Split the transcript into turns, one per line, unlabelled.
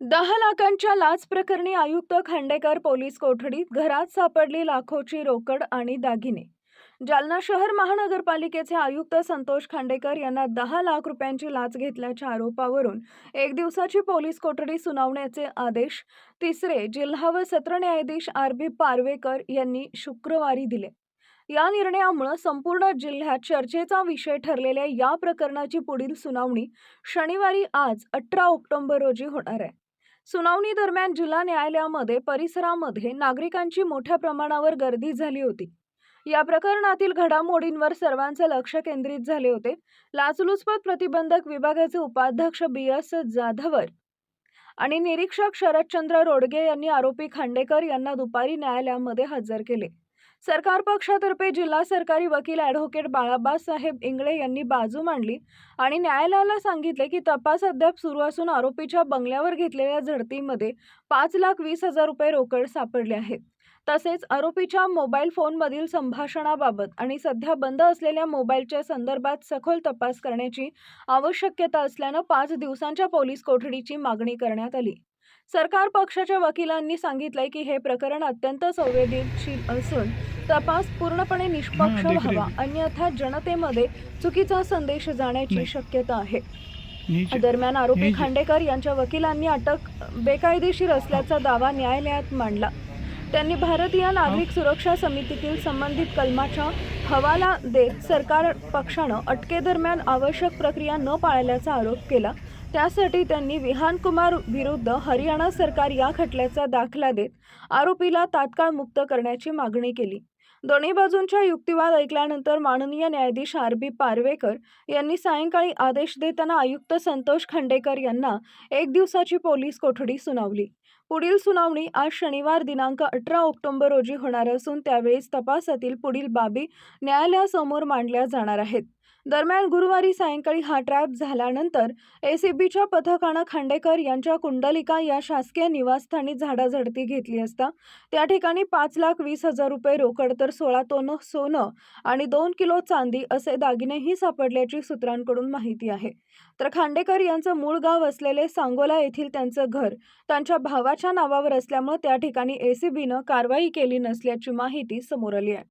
दहा लाखांच्या लाच प्रकरणी आयुक्त खांडेकर पोलीस कोठडीत घरात सापडली लाखोची रोकड आणि दागिने. जालना शहर महानगरपालिकेचे आयुक्त संतोष खांडेकर यांना दहा लाख रुपयांची लाच घेतल्याच्या आरोपावरून एक दिवसाची पोलीस कोठडी सुनावण्याचे आदेश तिसरे जिल्हा व सत्र न्यायाधीश आर बी पारवेकर यांनी शुक्रवारी दिले. या निर्णयामुळे संपूर्ण जिल्ह्यात चर्चेचा विषय ठरलेल्या या प्रकरणाची पुढील सुनावणी शनिवारी आज अठरा ऑक्टोबर रोजी होणार आहे. सुनावणी दरम्यान जिल्हा न्यायालयामध्ये परिसरामध्ये नागरिकांची मोठ्या प्रमाणावर गर्दी झाली होती. या प्रकरणातील घडामोडींवर सर्वांचे लक्ष केंद्रित झाले होते. लाचलुचपत प्रतिबंधक विभागाचे उपाध्यक्ष बी एस जाधवर आणि निरीक्षक शरदचंद्र रोडगे यांनी आरोपी खांडेकर यांना दुपारी न्यायालयामध्ये हजर केले. सरकार पक्षातर्फे जिल्हा सरकारी वकील ॲडव्होकेट बाळाबासाहेब इंगळे यांनी बाजू मांडली आणि न्यायालयाला सांगितले की तपास अद्याप सुरू असून आरोपीच्या बंगल्यावर घेतलेल्या झडतीमध्ये पाच लाख वीस हजार रुपये रोकड सापडले आहेत. तसेच आरोपीच्या मोबाईल फोनमधील संभाषणाबाबत आणि सध्या बंद असलेल्या मोबाईलच्या संदर्भात सखोल तपास करण्याची आवश्यकता असल्यानं पाच दिवसांच्या पोलीस कोठडीची मागणी करण्यात आली. सरकार पक्षाच्या वकिलांनी सांगितलंय की हे प्रकरण अत्यंत संवेदनशील असून तपास पूर्णपणे निष्पक्ष व्हावा अन्यथा जनतेमध्ये चुकीचा संदेश जाण्याची. शक्यता आहे दरम्यान आरोपी. खांडेकर यांच्या वकिलांनी अटक बेकायदेशीर असल्याचा दावा न्यायालयात मांडला त्यांनी भारतीय नागरिक सुरक्षा समितीतील संबंधित कलमाचा हवाला देत सरकार पक्षानं अटकेदरम्यान आवश्यक प्रक्रिया न पाळल्याचा आरोप केला. त्यासाठी त्यांनी विहानकुमार विरुद्ध हरियाणा सरकार या खटल्याचा दाखला देत आरोपीला तात्काळ मुक्त करण्याची मागणी केली. दोन्ही बाजूंच्या युक्तिवाद ऐकल्यानंतर माननीय न्यायाधीश आर बी पारवेकर यांनी सायंकाळी आदेश देताना आयुक्त संतोष खांडेकर यांना एक दिवसाची पोलीस कोठडी सुनावली. पुढील सुनावणी आज शनिवार दिनांक अठरा ऑक्टोबर रोजी होणार असून त्यावेळीच तपासातील पुढील बाबी न्यायालयासमोर मांडल्या जाणार आहेत. दरम्यान गुरुवारी सायंकाळी हा ट्रॅप झाल्यानंतर एसीबीच्या पथकानं खांडेकर यांच्या कुंडलिका या शासकीय निवासस्थानी झाडाझडती घेतली असता त्या ठिकाणी पाच लाख वीस हजार रुपये रोकड तर सोळा तोनं सोनं आणि दोन किलो चांदी असे दागिनेही सापडल्याची सूत्रांकडून माहिती आहे. तर खांडेकर यांचं मूळ गाव असलेले सांगोला येथील त्यांचं घर त्यांच्या भावाच्या नावावर असल्यामुळे त्या ठिकाणी एसीबीनं कारवाई केली नसल्याची माहिती समोर आली आहे.